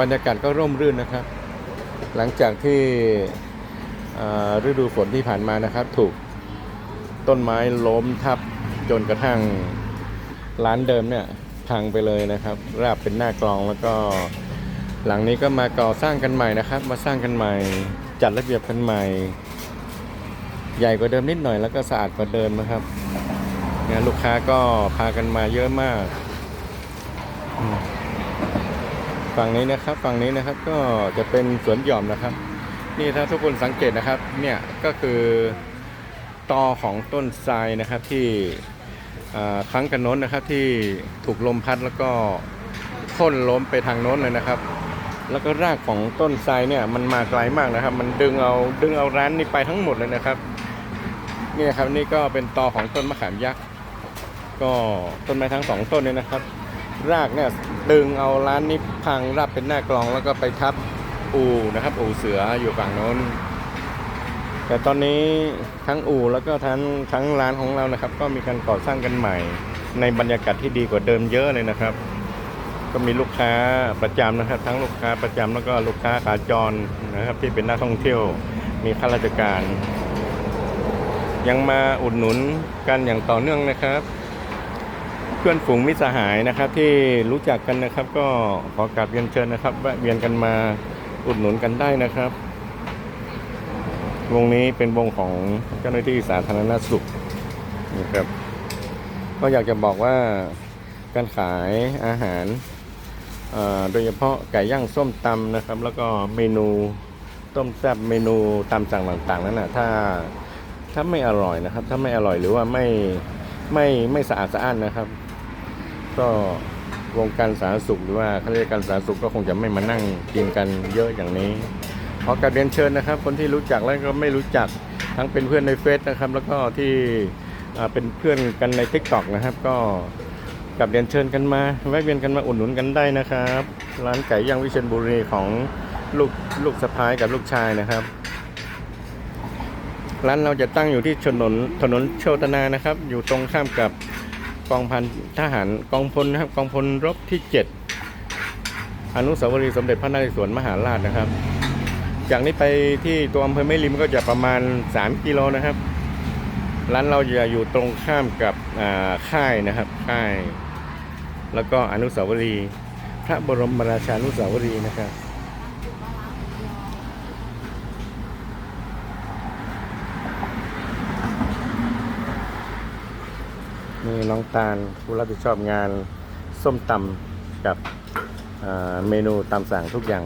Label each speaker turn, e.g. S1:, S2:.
S1: บรรยากาศก็ร่มรื่นนะครับ หลังจากที่ฤดูฝนที่ผ่านมานะครับ ถูกต้นไม้ล้มทับจนกระทั่งร้านเดิมเนี่ยพังไปเลยนะครับ ราบเป็นหน้ากลองแล้วก็หลังนี้ก็มาก่อสร้างกันใหม่นะครับ มาสร้างกันใหม่ จัดระเบียบกันใหม่ ใหญ่กว่าเดิมนิดหน่อยแล้วก็สะอาดกว่าเดิมนะครับเนี่ยลูกค้าก็พากันมาเยอะมาก ฝั่งนี้นะครับฝั่งนี้นะครับก็จะเป็นสวนหย่อมนะครับ นี่ถ้าทุกคนสังเกตนะครับเนี่ยก็คือตอของต้นทรายนะครับที่ครั้งกันโน้นนะครับที่ถูกลมพัดแล้วก็โค่นล้มไปทางโน้นเลยนะครับ แล้วก็รากของต้นทรายเนี่ยมันมาไกลมากนะครับ มันดึงเอาดึงเอาร้านนี้ไปทั้งหมดเลยนะครับนี่ครับนี่ก็เป็นตอของต้นมะขามยักษ์ก็ต้นไม้ทั้งสองต้นเนี่ยนะครับ รากเนี่ยดึงเอาร้านนี้พังราบเป็นหน้ากลองแล้วก็ไปทับอู่นะครับ อู่เสืออยู่ฝั่งโน้น แต่ตอนนี้ทั้งอู่แล้วก็ทั้งทั้งร้านของเรานะครับ ก็มีการก่อสร้างกันใหม่ ในบรรยากาศที่ดีกว่าเดิมเยอะเลยนะครับ ก็มีลูกค้าประจำนะครับ ทั้งลูกค้าประจำแล้วก็ลูกค้าขาจรนะครับ ที่เป็นนักท่องเที่ยวมีข้าราชการ ยังมาอุดหนุนกันอย่างต่อเนื่องนะครับ พื่อนฝูงมิตรสหายนะครับ ที่รู้จักกันนะครับ ก็ขอกราบเรียนเชิญนะครับแวะเวียนกันมาอุดหนุนกันได้นะครับ วงนี้เป็นวงของเจ้าหน้าที่สาธารณสุขนะครับก็อยากจะบอกว่าการขายอาหารโดยเฉพาะไก่ย่างส้มตำนะครับ แล้วก็เมนูต้มแซ่บเมนูตามสั่งต่างๆนั้นนะถ้าถ้าไม่อร่อยนะครับ ถ้าไม่อร่อยหรือว่าไม่ไม่ไม่สะอาดสะอ้านนะครับ ก็วงการสาธารณสุขหรือว่าข้าราชการสาธารณสุขก็คงจะไม่มานั่งกินกันเยอะอย่างนี้ขอกราบเรียนเชิญนะครับ คนที่รู้จักแล้วก็ไม่รู้จักทั้งเป็นเพื่อนในเฟซนะครับ แล้วก็ที่เป็นเพื่อนกันใน t ิ k t o k นะครับ ก็กลับเรียนเชิญกันมาแวะเวียนกันมาอุดหนุนกันได้นะครับ ร้านไก่ย่างวิเชียรบุรีของลูกลูกสะพ้ายกับลูกชายนะครับ ร้านเราจะตั้งอยู่ที่ถนนถนนโชตนานะครับ อยู่ตรงข้ามกับ กองพันทหารกองพลนะครับกองพลรบที่ 7 อนุสาวรีย์สมเด็จพระนเรศวรมหาราชนะครับ จากนี้ไปที่ตัวอำเภอแม่ริมก็จะประมาณ 3 กิโลนะครับร้านเราจะอยู่ตรงข้ามกับอ่าค่ายนะครับค่าย แล้วก็อนุสาวรีย์พระบรมราชานุสาวรีย์นะครับ นี่น้องตาลผู้รับผิดชอบงานส้มตำกับเมนูตามสั่งทุกอย่าง